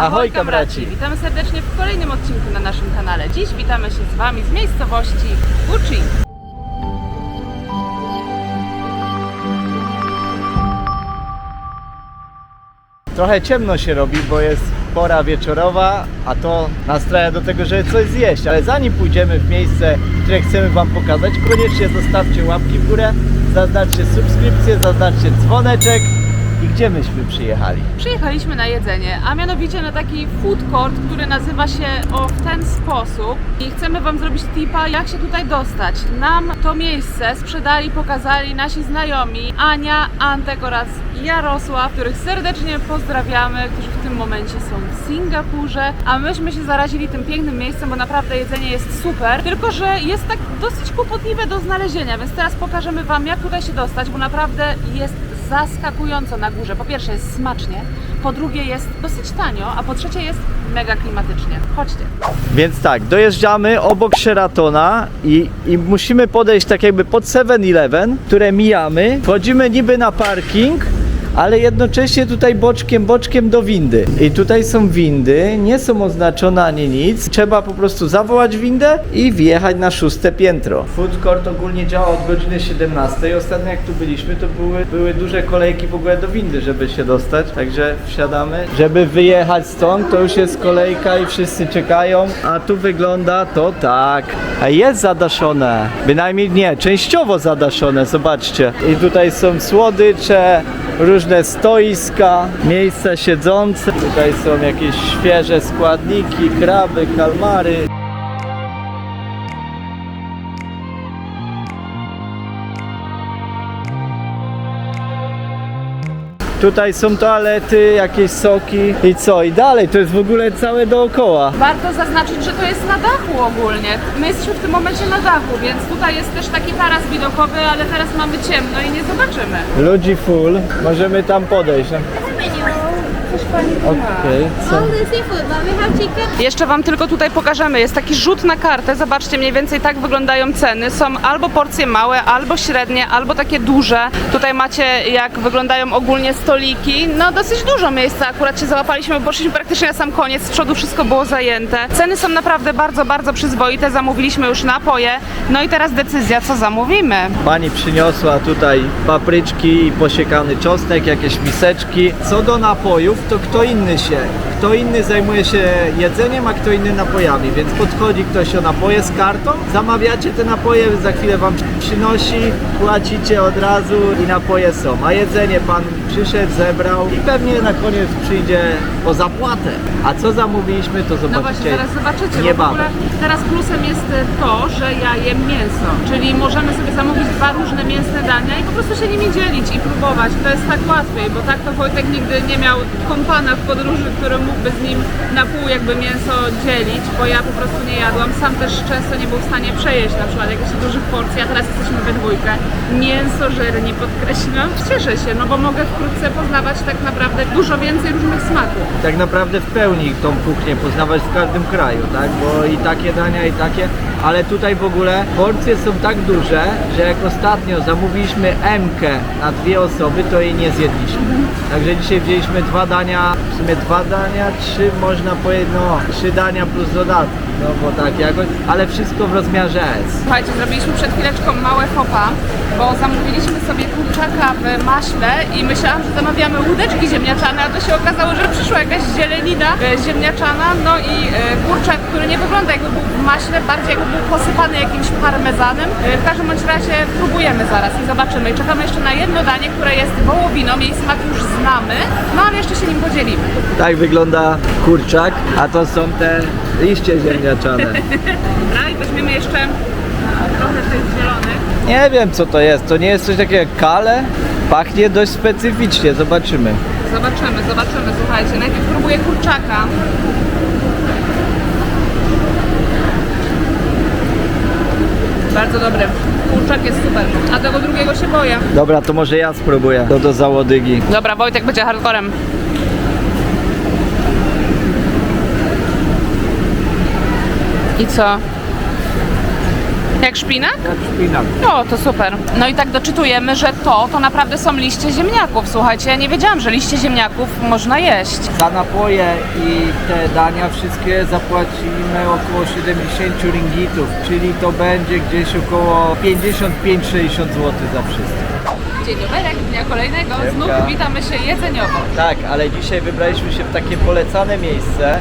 Ahoj, kamraci! Witamy serdecznie w kolejnym odcinku na naszym kanale. Dziś witamy się z Wami z miejscowości Uchi. Trochę ciemno się robi, bo jest pora wieczorowa, a to nastraja do tego, żeby coś zjeść. Ale zanim pójdziemy w miejsce, które chcemy Wam pokazać, koniecznie zostawcie łapki w górę, zaznaczcie subskrypcję, zaznaczcie dzwoneczek i gdzie myśmy przyjechali. Przyjechaliśmy na jedzenie, a mianowicie na taki food court, który nazywa się o w ten sposób. I chcemy Wam zrobić tipa, jak się tutaj dostać. Nam to miejsce sprzedali, pokazali nasi znajomi Ania, Antek oraz Jarosław, których serdecznie pozdrawiamy, którzy w tym momencie są w Singapurze, a myśmy się zarazili tym pięknym miejscem, bo naprawdę jedzenie jest super, tylko że jest tak dosyć kłopotliwe do znalezienia, więc teraz pokażemy Wam, jak tutaj się dostać, bo naprawdę jest zaskakująco na górze. Po pierwsze jest smacznie, po drugie jest dosyć tanio, a po trzecie jest mega klimatycznie. Chodźcie. Więc tak, dojeżdżamy obok Sheratona i, i musimy podejść tak jakby pod 7-Eleven, które mijamy. Wchodzimy niby na parking, ale jednocześnie tutaj boczkiem, boczkiem do windy. I tutaj są windy, nie są oznaczone ani nic. Trzeba po prostu zawołać windę i wjechać na szóste piętro. Food court ogólnie działa od godziny 17. Ostatnio jak tu byliśmy, to były, były duże kolejki w ogóle do windy, żeby się dostać. Także wsiadamy. Żeby wyjechać stąd, to już jest kolejka i wszyscy czekają. A tu wygląda to tak. A jest zadaszone. Bynajmniej nie, częściowo zadaszone, zobaczcie. I tutaj są słodycze, różne stoiska, miejsca siedzące. Tutaj są jakieś świeże składniki, kraby, kalmary. Tutaj są toalety, jakieś soki i co? I dalej, to jest w ogóle całe dookoła. Warto zaznaczyć, że to jest na dachu ogólnie. My jesteśmy w tym momencie na dachu, więc tutaj jest też taki taras widokowy, ale teraz mamy ciemno i nie zobaczymy. Ludzi full, możemy tam podejść. Okej, co? All the seafood, but we have chicken. Jeszcze Wam tylko tutaj pokażemy. Jest taki rzut na kartę. Zobaczcie, mniej więcej tak wyglądają ceny. Są albo porcje małe, albo średnie, albo takie duże. Tutaj macie, jak wyglądają ogólnie stoliki. No, dosyć dużo miejsca. Akurat się załapaliśmy, bo poszliśmy praktycznie na sam koniec. Z przodu wszystko było zajęte. Ceny są naprawdę bardzo, bardzo przyzwoite. Zamówiliśmy już napoje. No i teraz decyzja, co zamówimy. Pani przyniosła tutaj papryczki i posiekany czosnek, jakieś miseczki. Co do napojów, to kto inny się, kto inny zajmuje się jedzeniem, a kto inny napojami, więc podchodzi ktoś o napoje z kartą, zamawiacie te napoje, za chwilę wam przynosi, płacicie od razu i napoje są, a jedzenie pan przyszedł, zebrał i pewnie na koniec przyjdzie po zapłatę. A co zamówiliśmy, to No zobaczycie właśnie, zaraz zobaczycie. Niebawem. teraz plusem jest to, że ja jem mięso, czyli możemy sobie zamówić dwa różne mięsne dania i po prostu się nimi dzielić i próbować. To jest tak łatwiej, bo tak to Wojtek nigdy nie miał kompana w podróży, który mógłby z nim na pół jakby mięso dzielić, bo ja po prostu nie jadłam. Sam też często nie był w stanie przejeść na przykład jakichś dużych porcji, a teraz jesteśmy we dwójkę. Mięsożerni podkreślam. Cieszę się, no bo mogę wkrótce poznawać tak naprawdę dużo więcej różnych smaków. tak naprawdę w pełni tą kuchnię poznawać w każdym kraju, tak? Bo i takie dania, i takie, ale tutaj w ogóle porcje są tak duże, że jak ostatnio zamówiliśmy M-kę na dwie osoby, to jej nie zjedliśmy. Także dzisiaj wzięliśmy dwa dania, w sumie dwa dania, trzy można powiedzieć, no trzy dania plus dodatki, no bo tak jakoś, ale wszystko w rozmiarze S. Słuchajcie, zrobiliśmy przed chwileczką małe fopa, bo zamówiliśmy sobie kurczaka w maśle i myślałam, że zamawiamy łódeczki ziemniaczane, a to się okazało, że przyszła jakaś zielenina e, ziemniaczana, no i e, kurczak, który nie wygląda jakby był w maśle, bardziej jakby był posypany jakimś parmezanem. E, W każdym bądź razie próbujemy zaraz i zobaczymy. I czekamy jeszcze na jedno danie, które jest wołowiną, jej smak już znamy, no ale jeszcze się nim podzielimy. Tak wygląda kurczak, a to są te liście ziemniaczane. Dobra, i weźmiemy jeszcze trochę tych zielonych. Nie wiem co to jest, to nie jest coś takiego jak kale? Pachnie dość specyficznie, zobaczymy. Zobaczymy, zobaczymy, słuchajcie. Najpierw próbuję kurczaka. Bardzo dobry. Kurczak jest super. A tego drugiego się boję. Dobra, to może ja spróbuję. To do załodygi. Dobra, Wojtek będzie hardcorem. I co? Jak szpinak? Jak szpinak. No, to super. No i tak doczytujemy, że to, to naprawdę są liście ziemniaków. Słuchajcie, ja nie wiedziałam, że liście ziemniaków można jeść. Za napoje i te dania wszystkie zapłacimy około 70 ringgitów, czyli to będzie gdzieś około 55-60 zł za wszystko. Dzień dobry, dnia kolejnego. Znów witamy się jedzeniowo. Tak, ale dzisiaj wybraliśmy się w takie polecane miejsce.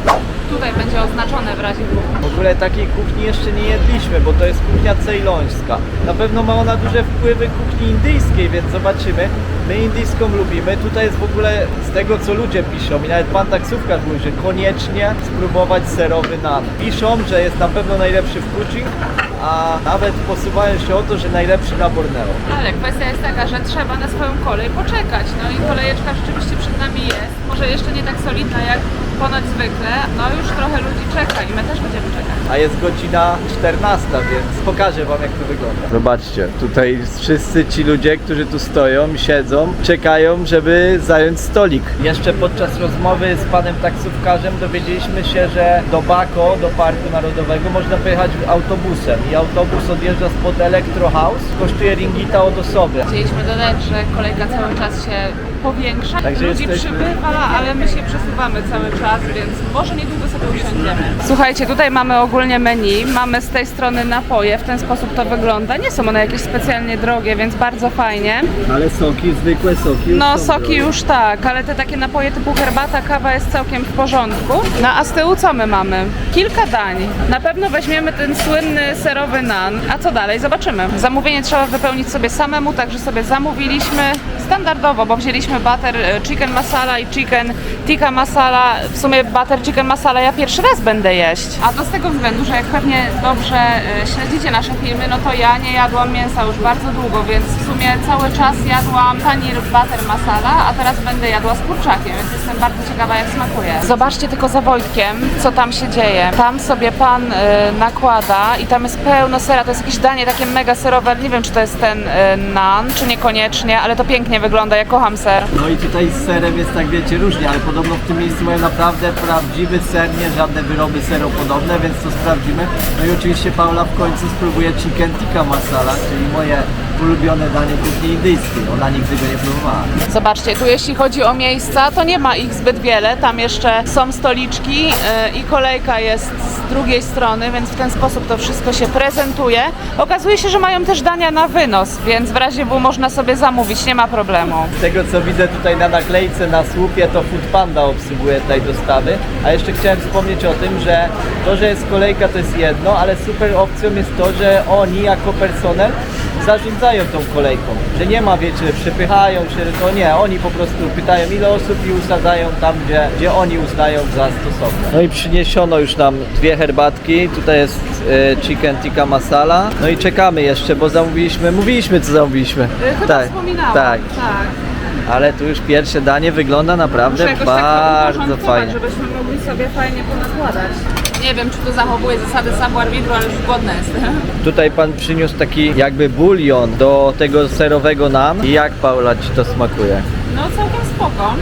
Tutaj będzie oznaczone w razie W. W ogóle takiej kuchni jeszcze nie jedliśmy, bo to jest kuchnia cejlońska. Na pewno ma ona duże wpływy kuchni indyjskiej, więc zobaczymy. My indyjską lubimy. Tutaj jest w ogóle z tego co ludzie piszą i nawet pan taksówkarz mówi, że koniecznie spróbować serowy nan. Piszą, że jest na pewno najlepszy w Kuching, a nawet posuwają się o to, że najlepszy na Borneo. Ale kwestia jest taka, że trzeba na swoją kolej poczekać. No i kolejeczka rzeczywiście przed nami jest. Może jeszcze nie tak solidna jak ponoć zwykle. No już trochę ludzi czeka i my też będziemy czekać. A jest godzina 14, więc pokażę wam jak to wygląda. Zobaczcie, tutaj wszyscy ci ludzie, którzy tu stoją, siedzą, czekają, żeby zająć stolik. Jeszcze podczas rozmowy z panem taksówkarzem dowiedzieliśmy się, że do Bako, do Parku Narodowego można pojechać autobusem i autobus odjeżdża spod Electro House, kosztuje ringita od osoby. Chcieliśmy dodać, że kolejka cały czas się powiększa. Także Ludzi jesteśmy- przybywa, ale my się przesuwamy cały czas, więc może niedługo sobie usiądziemy. Słuchajcie, tutaj mamy ogólnie menu, mamy z tej strony napoje, w ten sposób to wygląda. Nie są one jakieś specjalnie drogie, więc bardzo fajnie. Ale soki, zwykłe soki No soki już tak, ale te takie napoje typu herbata, kawa jest całkiem w porządku. No a z tyłu co my mamy? Kilka dań. Na pewno weźmiemy ten słynny serowy nan. A co dalej? Zobaczymy. Zamówienie trzeba wypełnić sobie samemu, także sobie zamówiliśmy standardowo, bo wzięliśmy butter e, chicken masala i chicken tikka masala. W sumie butter chicken masala ja pierwszy raz będę jeść. A to z tego względu, że jak pewnie dobrze e, śledzicie nasze filmy, no to ja nie jadłam mięsa już bardzo długo, więc w sumie cały czas jadłam paneer butter masala, a teraz będę jadła z kurczakiem, więc jestem bardzo ciekawa jak smakuje. Zobaczcie tylko za Wojtkiem, co tam się dzieje. Tam sobie pan e, nakłada i tam jest pełno sera, to jest jakieś danie takie mega serowe, nie wiem czy to jest ten e, nan, czy niekoniecznie, ale to pięknie wygląda, ja kocham ser. No i tutaj z serem jest tak wiecie różnie, ale podobno w tym miejscu mają naprawdę prawdziwy ser, nie żadne wyroby seropodobne, więc to sprawdzimy. No i oczywiście Paula w końcu spróbuje chicken tikka masala, czyli moje ulubione danie kuchni indyjskiej. Ona nigdy go nie próbowała. Zobaczcie, tu jeśli chodzi o miejsca, to nie ma ich zbyt wiele. Tam jeszcze są stoliczki yy, i kolejka jest z drugiej strony, więc w ten sposób to wszystko się prezentuje. Okazuje się, że mają też dania na wynos, więc w razie W można sobie zamówić, nie ma problemu. Z tego co widzę tutaj na naklejce na słupie, to Food Panda obsługuje tutaj dostawy. A jeszcze chciałem wspomnieć o tym, że to, że jest kolejka to jest jedno, ale super opcją jest to, że oni jako personel zarządzają tą kolejką. Że nie ma, wiecie, przepychają się, to nie, oni po prostu pytają ile osób i usadzają tam, gdzie, gdzie oni uznają za stosowne. No i przyniesiono już nam dwie herbatki, tutaj jest e, chicken tikka masala. No i czekamy jeszcze, bo zamówiliśmy, mówiliśmy co zamówiliśmy. Yy, chyba wspominałam. tak. tak. Ale tu już pierwsze danie wygląda Muszę naprawdę jakoś tak bardzo uporządkować, fajnie. żebyśmy mogli sobie fajnie ponakładać. Nie wiem, czy to zachowuje zasady savoir vivre, ale już głodna jestem. Tutaj pan przyniósł taki jakby bulion do tego serowego nan. I jak Paula ci to smakuje? No całkiem spoko.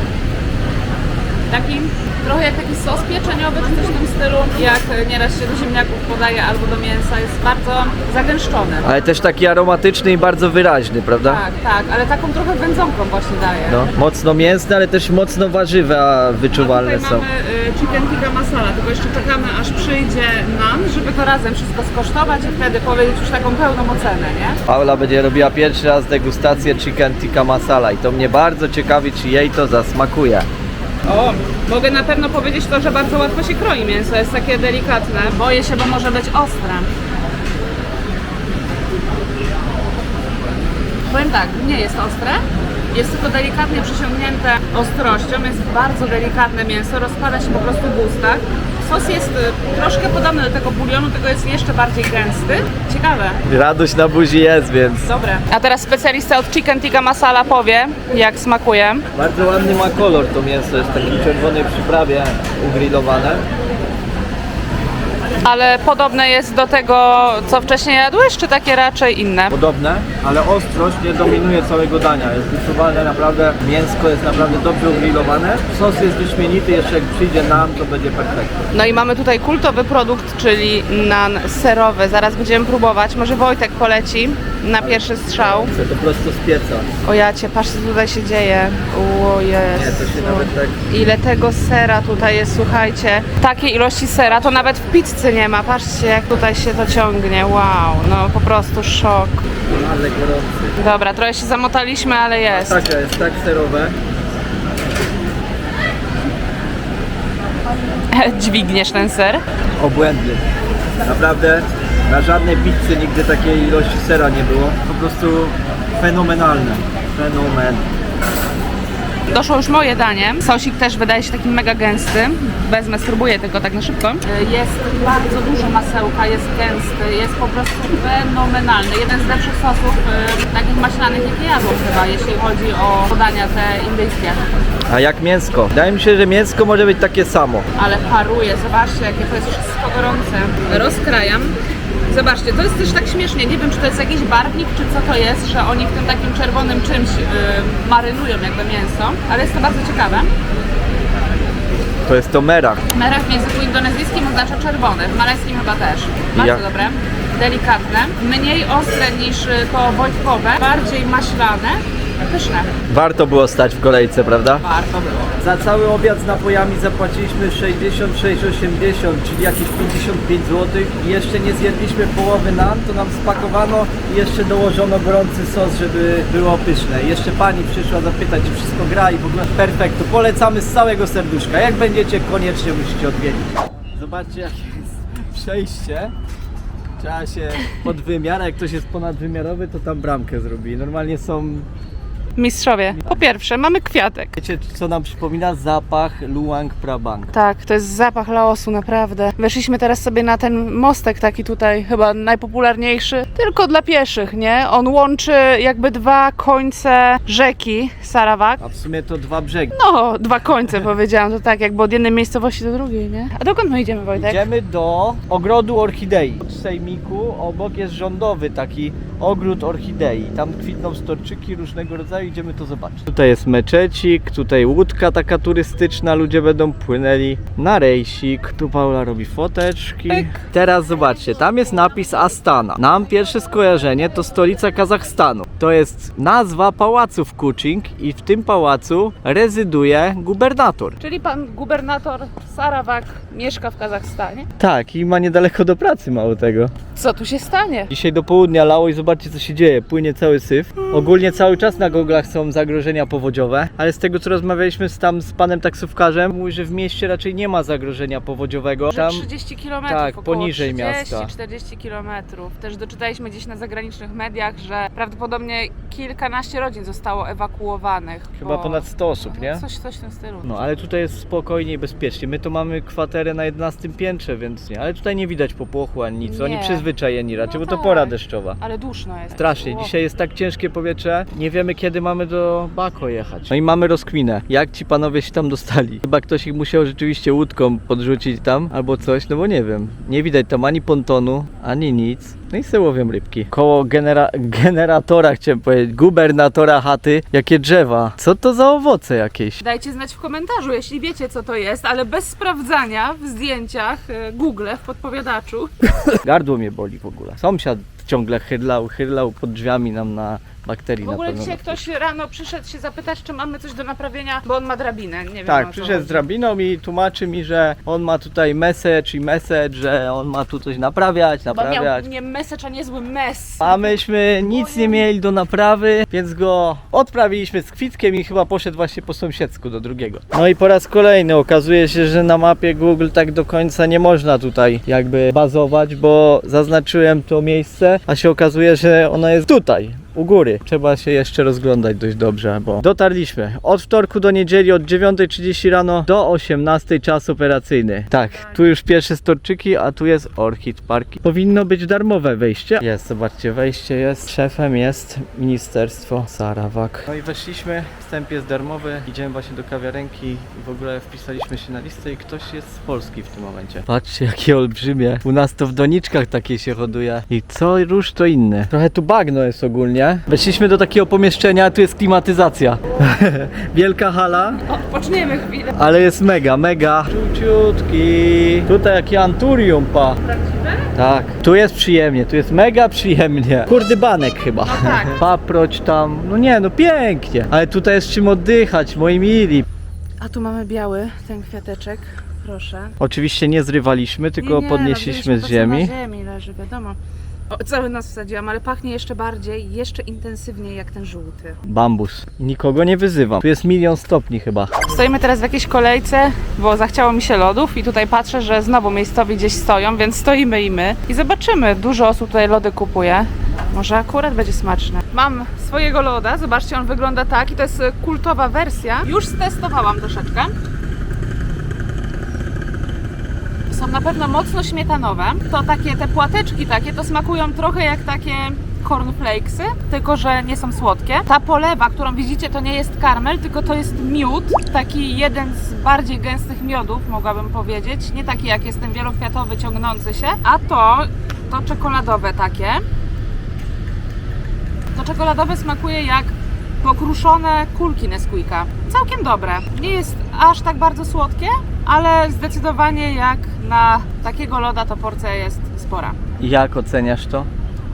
Taki trochę jak taki sos pieczeniowy czy coś w tym stylu, jak nieraz się do ziemniaków podaje albo do mięsa, jest bardzo zagęszczony. Ale też taki aromatyczny i bardzo wyraźny, prawda? Tak, tak, ale taką trochę wędzonką właśnie daje. No, mocno mięsny, ale też mocno warzywa A wyczuwalne tutaj są. mamy y, chicken tikka masala, tylko jeszcze czekamy aż przyjdzie nam, żeby to razem wszystko skosztować i wtedy powiedzieć już taką pełną ocenę, nie? Paula będzie robiła pierwszy raz degustację chicken tikka masala i to mnie bardzo ciekawi, czy jej to zasmakuje. O, mogę na pewno powiedzieć to, że bardzo łatwo się kroi mięso, jest takie delikatne. Boję się, bo może być ostre. Powiem tak, nie jest ostre, jest tylko delikatnie przyciągnięte ostrością, jest bardzo delikatne mięso, rozpada się po prostu w ustach. Sos jest y, troszkę podobny do tego bulionu, tylko jest jeszcze bardziej gęsty. Ciekawe. Radość na buzi jest, więc Dobre. A teraz specjalista od chicken tikka masala powie, jak smakuje. bardzo ładny ma kolor to mięso, jest w takiej czerwonej przyprawie ugrillowane. Ale podobne jest do tego, co wcześniej jadłeś, czy takie raczej inne? Podobne, ale ostrość nie dominuje całego dania. Jest wyczuwalne naprawdę, mięsko jest naprawdę dobrze ugrillowane. Sos jest wyśmienity, jeszcze jak przyjdzie nam, to będzie perfekto. No i mamy tutaj kultowy produkt, czyli nan serowy. Zaraz będziemy próbować. Może Wojtek poleci na pierwszy strzał. Chcę to prosto z pieca. O jacie, patrz co tutaj się dzieje. O Nie, to się nawet tak... Ile tego sera tutaj jest, słuchajcie. Takiej ilości sera to nawet w pizzy nie ma. Patrzcie jak tutaj się to ciągnie. Wow, no po prostu szok. Ale gorący. Dobra, trochę się zamotaliśmy, ale jest. Tak, jest tak serowe. Dźwigniesz ten ser. Obłędny. Naprawdę na żadnej pizzy nigdy takiej ilości sera nie było. Po prostu fenomenalne. Fenomen. Doszło już moje danie. Sosik też wydaje się taki mega gęsty. Wezmę, spróbuję tylko tak na szybko. Jest bardzo dużo masełka, jest gęsty, jest po prostu fenomenalny. Jeden z lepszych sosów y, takich maślanych, jakie jadłam chyba, jeśli chodzi o podania te indyjskie. A jak mięsko? Wydaje mi się, że mięsko może być takie samo. Ale paruje, zobaczcie jakie to jest wszystko gorące. Rozkrajam. Zobaczcie, to jest też tak śmiesznie, nie wiem czy to jest jakiś barwnik, czy co to jest, że oni w tym takim czerwonym czymś y, marynują jakby mięso, ale jest to bardzo ciekawe. To jest to merah. Merah w języku indonezyjskim oznacza czerwony, w malajskim chyba też. Bardzo Ja- dobre, delikatne, mniej ostre niż y, to wojtkowe, bardziej maślane, pyszne. Warto było stać w kolejce, prawda? Warto było. Za cały obiad z napojami zapłaciliśmy 66,80, czyli jakieś 55 zł. I jeszcze nie zjedliśmy połowy nam, to nam spakowano i jeszcze dołożono gorący sos, żeby było pyszne. I jeszcze pani przyszła zapytać, czy wszystko gra i w ogóle perfekt. To polecamy z całego serduszka. Jak będziecie, koniecznie musicie odwiedzić. Zobaczcie, jakie jest przejście. Trzeba się pod wymiar, a jak ktoś jest ponadwymiarowy, to tam bramkę zrobi. Normalnie są Mistrzowie, po pierwsze mamy kwiatek. Wiecie, co nam przypomina? Zapach Luang Prabang. Tak, to jest zapach Laosu, naprawdę. Weszliśmy teraz sobie na ten mostek taki tutaj, chyba najpopularniejszy, tylko dla pieszych, nie? On łączy jakby dwa końce rzeki Sarawak. A w sumie to dwa brzegi. No, dwa końce powiedziałam, to tak, jakby od jednej miejscowości do drugiej, nie? A dokąd my idziemy, Wojtek? Idziemy do ogrodu orchidei. W sejmiku obok jest rządowy taki ogród orchidei. Tam kwitną storczyki różnego rodzaju, idziemy to zobaczyć. Tutaj jest meczecik, tutaj łódka taka turystyczna, ludzie będą płynęli na rejsik. Tu Paula robi foteczki. Pyk. Teraz zobaczcie, tam jest napis Astana. Nam pierwsze skojarzenie to stolica Kazachstanu. To jest nazwa pałacu w Kuching i w tym pałacu rezyduje gubernator. Czyli pan gubernator Sarawak mieszka w Kazachstanie. Tak, i ma niedaleko do pracy mało tego. Co tu się stanie? Dzisiaj do południa lało i zobaczcie co się dzieje. Płynie cały syf. Ogólnie cały czas na goglach są zagrożenia powodziowe, ale z tego co rozmawialiśmy z tam z panem taksówkarzem, mówi, że w mieście raczej nie ma zagrożenia powodziowego. Że Tam 30 km. tak, poniżej miasta. 40 km. Też doczytaliśmy gdzieś na zagranicznych mediach, że prawdopodobnie kilkanaście rodzin zostało ewakuowanych. chyba bo- ponad 100 osób, nie? Coś, coś w tym stylu. No, ale tutaj jest spokojnie i bezpiecznie. My to mamy kwaterę na 11 piętrze, więc nie. Ale tutaj nie widać popłochu ani nic. Oni Nie. Przyzwyczajeni raczej, No bo to tak. pora deszczowa. Ale duszno jest. Strasznie, dzisiaj jest tak ciężkie powietrze, nie wiemy kiedy mamy do Bako jechać. No i mamy rozkminę, jak ci panowie się tam dostali. Chyba ktoś ich musiał rzeczywiście łódką podrzucić tam, albo coś, no bo nie wiem. Nie widać tam ani pontonu, ani nic. No i se łowią rybki. Koło genera generatora, chciałem powiedzieć, gubernatora chaty, jakie drzewa. Co to za owoce jakieś? Dajcie znać w komentarzu, jeśli wiecie co to jest, ale bez sprawdzania w zdjęciach e, Google, w podpowiadaczu. Gardło mnie boli w ogóle. Sąsiad ciągle chyrlał, chyrlał pod drzwiami nam na bakterii W ogóle pewno. dzisiaj ktoś rano przyszedł się zapytać, czy mamy coś do naprawienia, bo on ma drabinę. Nie wiem Tak, co przyszedł z chodzi. drabiną i tłumaczy mi, że on ma tutaj message i message, że on ma tu coś naprawiać, Bo miał naprawiać. nie message, a niezły mes. A myśmy nic nie mieli do naprawy, więc go odprawiliśmy z kwitkiem i chyba poszedł właśnie po sąsiedzku do drugiego. No i po raz kolejny okazuje się, że na mapie Google tak do końca nie można tutaj jakby bazować, bo zaznaczyłem to miejsce, a się okazuje, że ono jest tutaj. U góry. Trzeba się jeszcze rozglądać dość dobrze, bo dotarliśmy. Od wtorku do niedzieli od 9.30 rano do 18.00 czas operacyjny. Tak, tu już pierwsze storczyki, a tu jest Orchid Park. Powinno być darmowe wejście. Jest, zobaczcie, wejście jest. Szefem jest Ministerstwo Sarawak. No i weszliśmy, wstęp jest darmowy. Idziemy właśnie do kawiarenki i w ogóle wpisaliśmy się na listę i ktoś jest z Polski w tym momencie. Patrzcie, jakie olbrzymie. U nas to w doniczkach takie się hoduje. I co róż to inne. Trochę tu bagno jest ogólnie. Weszliśmy do takiego pomieszczenia, tu jest klimatyzacja. Wielka hala, Odpoczniemy chwilę. ale jest mega, mega. Ciuciutki. Tutaj jakie anturium, pa. Prawdziwe? Tak. Tu jest przyjemnie, tu jest mega przyjemnie. Kurdybanek chyba. No tak. Paproć tam. No nie, no pięknie. Ale tutaj jest czym oddychać, moi mili. A tu mamy biały, ten kwiateczek. Proszę. Oczywiście nie zrywaliśmy, tylko Nie, nie, podnieśliśmy z ziemi. Na ziemi leży, wiadomo. O, cały nas wsadziłam, ale pachnie jeszcze bardziej, jeszcze intensywniej jak ten żółty. Bambus. Nikogo nie wyzywam. Tu jest milion stopni chyba. Stoimy teraz w jakiejś kolejce, bo zachciało mi się lodów i tutaj patrzę, że znowu miejscowi gdzieś stoją, więc stoimy i my i zobaczymy. Dużo osób tutaj lody kupuje. Może akurat będzie smaczne. Mam swojego loda, zobaczcie, on wygląda tak i to jest kultowa wersja. Już stestowałam troszeczkę. Są na pewno mocno śmietanowe. To takie, te płateczki takie, to smakują trochę jak takie cornflakesy, tylko że nie są słodkie. Ta polewa, którą widzicie, to nie jest karmel, tylko to jest miód, taki jeden z bardziej gęstych miodów, mogłabym powiedzieć. Nie taki jak jest ten wielokwiatowy, ciągnący się, a to, to czekoladowe takie. To czekoladowe smakuje jak pokruszone kulki Nesquika. Całkiem dobre. Nie jest aż tak bardzo słodkie, ale zdecydowanie jak na takiego loda to porcja jest spora. Jak oceniasz to?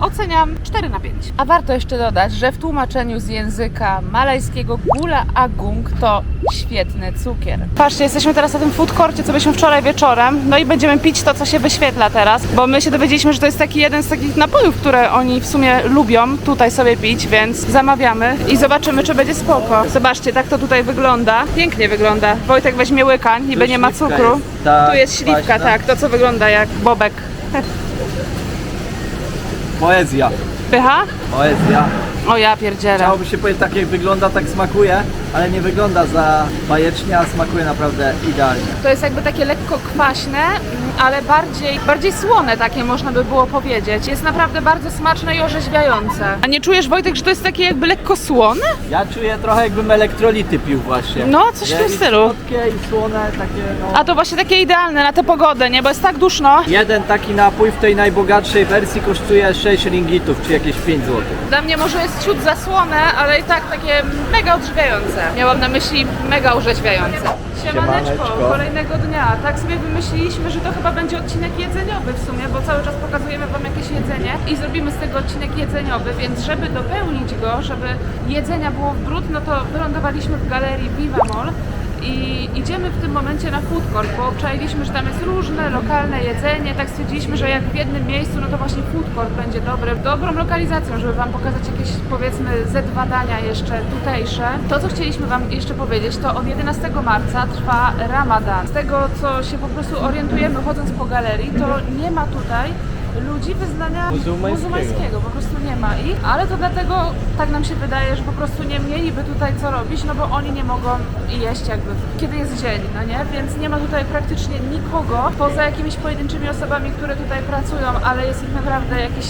Oceniam 4 na 5. A warto jeszcze dodać, że w tłumaczeniu z języka malajskiego gula agung to świetny cukier. Patrzcie, jesteśmy teraz na tym food courcie, co byliśmy wczoraj wieczorem. No i będziemy pić to, co się wyświetla teraz, bo my się dowiedzieliśmy, że to jest taki jeden z takich napojów, które oni w sumie lubią tutaj sobie pić, więc zamawiamy i zobaczymy, czy będzie spoko. Zobaczcie, tak to tutaj wygląda. Pięknie wygląda. Wojtek weźmie łyka, niby nie ma cukru. jest, tak, tu jest śliwka, kwaśna. tak, to co wygląda jak bobek. Poezja. Pycha? Poezja. O ja pierdzielę. Chciałoby się powiedzieć tak jak wygląda, tak smakuje, ale nie wygląda za bajecznie, a smakuje naprawdę idealnie. To jest jakby takie lekko kwaśne, ale bardziej, bardziej słone takie można by było powiedzieć. Jest naprawdę bardzo smaczne i orzeźwiające. A nie czujesz Wojtek, że to jest takie jakby lekko słone? Ja czuję trochę jakbym elektrolity pił właśnie. No, coś w Nie? tym I stylu. Słodkie i słone, takie no... A to właśnie takie idealne na tę pogodę, nie? Bo jest tak duszno. Jeden taki napój w tej najbogatszej wersji kosztuje 6 ringitów, czy jakieś 5 zł. Dla mnie może jest ciut za słone, ale i tak takie mega odżywiające. Miałam na myśli mega orzeźwiające. Siemaneczko, kolejnego dnia. Tak sobie wymyśliliśmy, że to chyba będzie odcinek jedzeniowy w sumie, bo cały czas pokazujemy Wam jakieś jedzenie i zrobimy z tego odcinek jedzeniowy, więc żeby dopełnić go, żeby jedzenia było w bród, no to wylądowaliśmy w galerii Viva Mall i idziemy w tym momencie na food court, bo obczailiśmy, że tam jest różne lokalne jedzenie, tak stwierdziliśmy, że jak w jednym miejscu, no to właśnie food court będzie dobry, dobrą lokalizacją, żeby Wam pokazać jakieś powiedzmy ze dwa dania jeszcze tutejsze. To, co chcieliśmy Wam jeszcze powiedzieć, to od 11 marca trwa Ramadan. Z tego, co się po prostu orientujemy chodząc po galerii, to nie ma tutaj ludzi wyznania Muzułmańskiego. muzułmańskiego, po prostu nie ma ich, ale to dlatego tak nam się wydaje, że po prostu nie mieliby tutaj co robić, no bo oni nie mogą jeść jakby kiedy jest dzień, no nie? Więc nie ma tutaj praktycznie nikogo, poza jakimiś pojedynczymi osobami, które tutaj pracują, ale jest ich naprawdę jakiś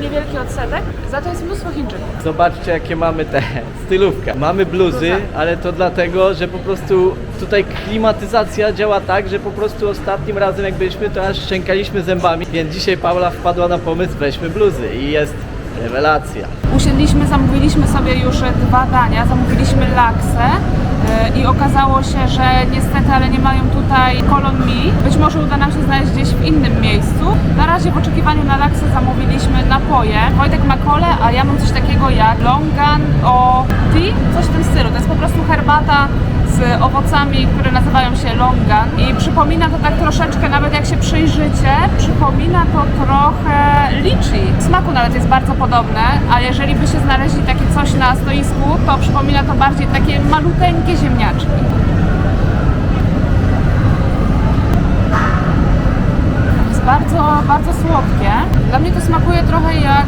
niewielki odsetek. Za to jest mnóstwo Chińczyków. Zobaczcie jakie mamy te stylówkę. Mamy bluzy, ale to dlatego, że po prostu tutaj klimatyzacja działa tak, że po prostu ostatnim razem jak byliśmy to aż szczękaliśmy zębami, więc dzisiaj Paula wpadła na pomysł weźmy bluzy i jest rewelacja. Usiedliśmy, zamówiliśmy sobie już dwa dania, zamówiliśmy laksę e, i okazało się, że niestety, ale nie mają tutaj kolon mi. Może uda nam się znaleźć gdzieś w innym miejscu. Na razie w oczekiwaniu na laksę zamówiliśmy napoje. Wojtek ma kolę, a ja mam coś takiego jak longan o tea, coś w tym stylu. To jest po prostu herbata z owocami, które nazywają się longan i przypomina to tak troszeczkę, nawet jak się przyjrzycie, przypomina to trochę lichi. W smaku nawet jest bardzo podobne, a jeżeli by się znaleźli takie coś na stoisku, to przypomina to bardziej takie maluteńkie ziemniaczki. Jest bardzo, słodkie. Dla mnie to smakuje trochę jak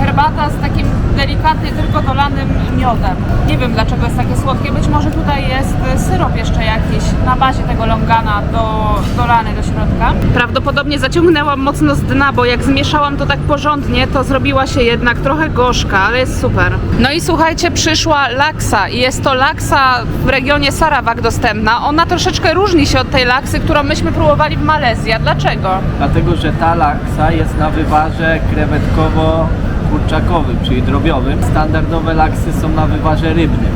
herbata z takim delikatnie tylko dolanym miodem. Nie wiem dlaczego jest takie słodkie. Być może tutaj jest syrop jeszcze jakiś na bazie tego longana do, dolany do środka. Prawdopodobnie zaciągnęłam mocno z dna, bo jak zmieszałam to tak porządnie, to zrobiła się jednak trochę gorzka, ale jest super. No i słuchajcie, przyszła laksa i jest to laksa w regionie Sarawak dostępna. Ona troszeczkę różni się od tej laksy, którą myśmy próbowali w Malezji. A Dlaczego? Dlatego, że ta laksa jest na wywarze krewetkowo-kurczakowym, czyli drobiowym. Standardowe laksy są na wywarze rybnym,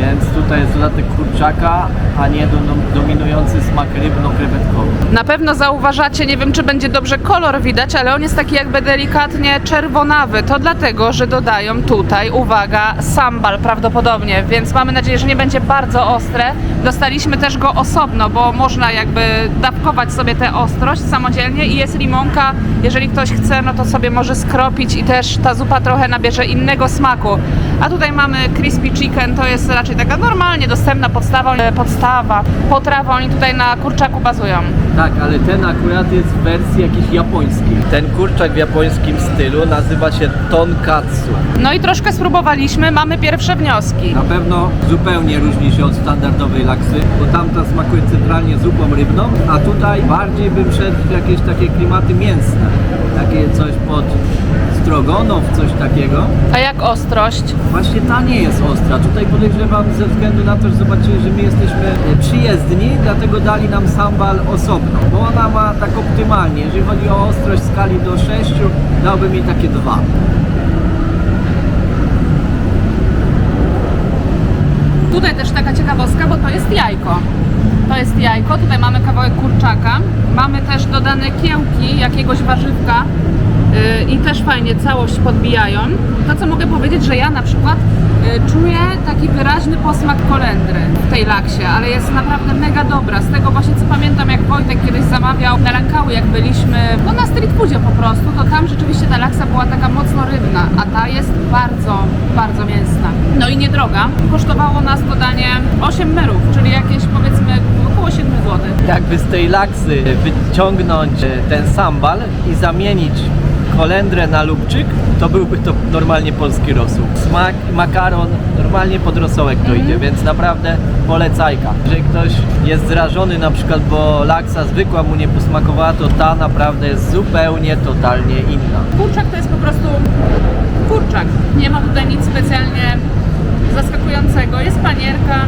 więc tutaj jest dodatek kurczaka, a nie do, dominujący smak rybno-krewetkowy. Na pewno zauważacie, nie wiem czy będzie dobrze kolor widać, ale on jest taki jakby delikatnie czerwonawy. To dlatego, że dodają tutaj, uwaga, sambal prawdopodobnie, więc mamy nadzieję, że nie będzie bardzo ostre. Dostaliśmy też go osobno, bo można jakby dawkować sobie tę ostrość samodzielnie i jest limonka. Jeżeli ktoś chce, no to sobie może skropić i też ta zupa trochę nabierze innego smaku. A tutaj mamy crispy chicken, to jest raczej taka normalnie dostępna podstawa, podstawa potrawa. Oni tutaj na kurczaku bazują. Tak, ale ten akurat jest w wersji jakiejś japońskiej. Ten kurczak w japońskim stylu nazywa się tonkatsu. No i troszkę spróbowaliśmy, mamy pierwsze wnioski. Na pewno zupełnie różni się od standardowej laksy, bo tamta smakuje centralnie zupą rybną, a tutaj bardziej bym szedł w jakieś takie klimaty mięsne. Takie coś pod strogonow, coś takiego. A jak ostrość? Właśnie ta nie jest ostra. Tutaj podejrzewam ze względu na to, że zobaczyli, że my jesteśmy e, przyjezdni, dlatego dali nam sambal osobno, bo ona ma tak optymalnie. Jeżeli chodzi o ostrość skali do 6, dałbym jej takie dwa. Tutaj też taka ciekawostka, bo to jest jajko. To jest jajko, tutaj mamy kawałek kurczaka, mamy też dodane kiełki jakiegoś warzywka i też fajnie całość podbijają. To co mogę powiedzieć, że ja na przykład yy, czuję taki wyraźny posmak kolendry w tej laksie, ale jest naprawdę mega dobra. Z tego właśnie co pamiętam jak Wojtek kiedyś zamawiał na Lankały jak byliśmy, no na street foodzie po prostu, to tam rzeczywiście ta laksa była taka mocno rybna, a ta jest bardzo, bardzo mięsna. No i niedroga. Kosztowało nas to danie 8 merów, czyli jakieś powiedzmy około 7 zł. Jakby z tej laksy wyciągnąć e, ten sambal i zamienić kolendrę na lubczyk, to byłby to normalnie polski rosół. Smak i makaron normalnie pod rosołek to idzie, więc naprawdę polecajka. Jeżeli ktoś jest zrażony na przykład, bo laksa zwykła mu nie posmakowała, to ta naprawdę jest zupełnie, totalnie inna. Kurczak to jest po prostu kurczak. Nie ma tutaj nic specjalnie zaskakującego. Jest panierka,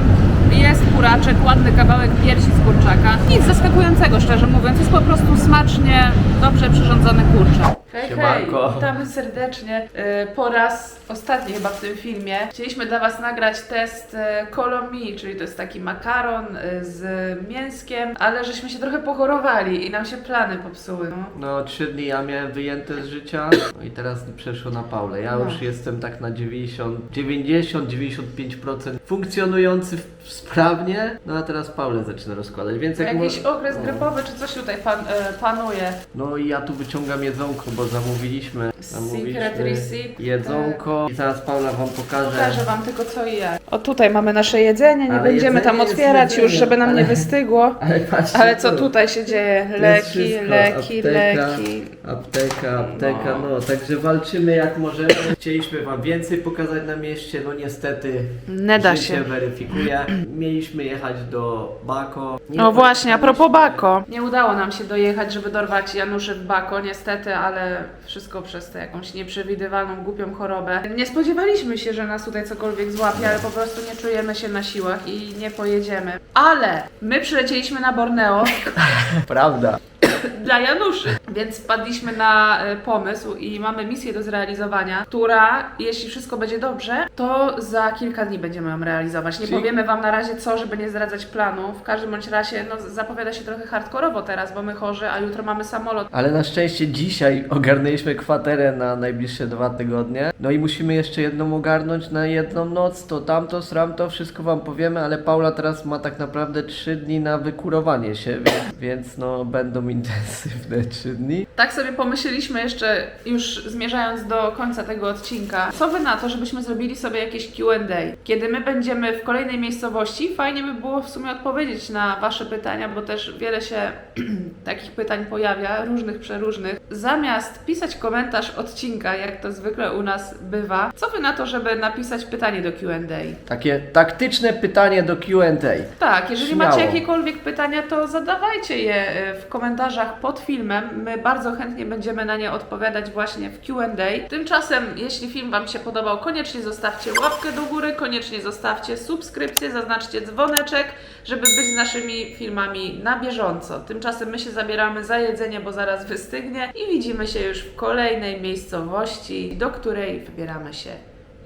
jest kuraczek, ładny kawałek piersi z kurczaka. Nic zaskakującego, szczerze mówiąc. Jest po prostu smacznie, dobrze przyrządzony kurczak. Hej, Siemanko. hej, witamy serdecznie. Yy, Po raz ostatni chyba w tym filmie chcieliśmy dla Was nagrać test kolomi, czyli to jest taki makaron yy, z mięskiem, ale żeśmy się trochę pochorowali i nam się plany popsuły. No. No, trzy dni ja miałem wyjęte z życia, no i teraz przeszło na Paulę. Ja No. już jestem tak na 90, 90-95% funkcjonujący w- sprawnie, no a teraz Paulę zaczyna rozkładać, więc jak Jakiś mo- okres grypowy czy coś tutaj pan, e, panuje? No i ja tu wyciągam jedzonko, bo zamówiliśmy, zamówiliśmy Secret receipt, jedzonko i zaraz Paula wam pokaże. Pokażę wam tylko co i jak. O tutaj mamy nasze jedzenie, nie Ale będziemy jedzenie tam jest otwierać jedzenie, już, żeby nam ale- nie wystygło. Ale patrzcie Ale co tu. tutaj się dzieje? To jest Leki, wszystko. leki, apteka, leki. Apteka, apteka, no. także walczymy jak możemy. Chcieliśmy wam więcej pokazać na mieście, no niestety Nie da życie się. weryfikuje. Mieliśmy jechać do Bako. Nie No właśnie, a propos. Bako. Nie udało nam się dojechać, żeby dorwać Januszy w Bako, niestety, ale wszystko przez tę jakąś nieprzewidywalną, głupią chorobę. Nie spodziewaliśmy się, że nas tutaj cokolwiek złapie, ale po prostu nie czujemy się na siłach i nie pojedziemy. Ale my przylecieliśmy na Borneo Prawda. dla Januszy. Więc wpadliśmy na e, pomysł i mamy misję do zrealizowania, która, jeśli wszystko będzie dobrze, to za kilka dni będziemy ją realizować. Nie Czyli- powiemy Wam na razie co, żeby nie zdradzać planu. W każdym bądź razie no, zapowiada się trochę hardkorowo teraz, bo my chorzy, a jutro mamy samolot. Ale na szczęście dzisiaj ogarnęliśmy kwaterę na najbliższe dwa tygodnie. No i musimy jeszcze jedną ogarnąć na jedną noc. To tamto, sramto, wszystko wam powiemy, ale Paula teraz ma tak naprawdę trzy dni na wykurowanie się, więc, więc no będą intensywne trzy dni. Tak sobie pomyśleliśmy jeszcze, już zmierzając do końca tego odcinka, co wy na to, żebyśmy zrobili sobie jakieś Q&A. Kiedy my będziemy w kolejnej miejscowości, fajnie by było w sumie odpowiedzieć na wasze pytania, bo też wiele się takich pytań pojawia, różnych, przeróżnych. Zamiast zamiast pisać komentarz odcinka, jak to zwykle u nas bywa, co wy na to, żeby napisać pytanie do Q&A? Takie taktyczne pytanie do Q&A. Tak, jeżeli Śmiało. macie jakiekolwiek pytania, to zadawajcie je e, w komentarzach pod filmem. My bardzo chętnie będziemy na nie odpowiadać właśnie w Q&A. Tymczasem, jeśli film Wam się podobał, koniecznie zostawcie łapkę do góry, koniecznie zostawcie subskrypcję, zaznaczcie dzwoneczek, żeby być z naszymi filmami na bieżąco. Tymczasem my się zabieramy za jedzenie, bo zaraz wystygnie i widzimy już w kolejnej miejscowości, do której wybieramy się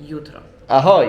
jutro. Ahoj!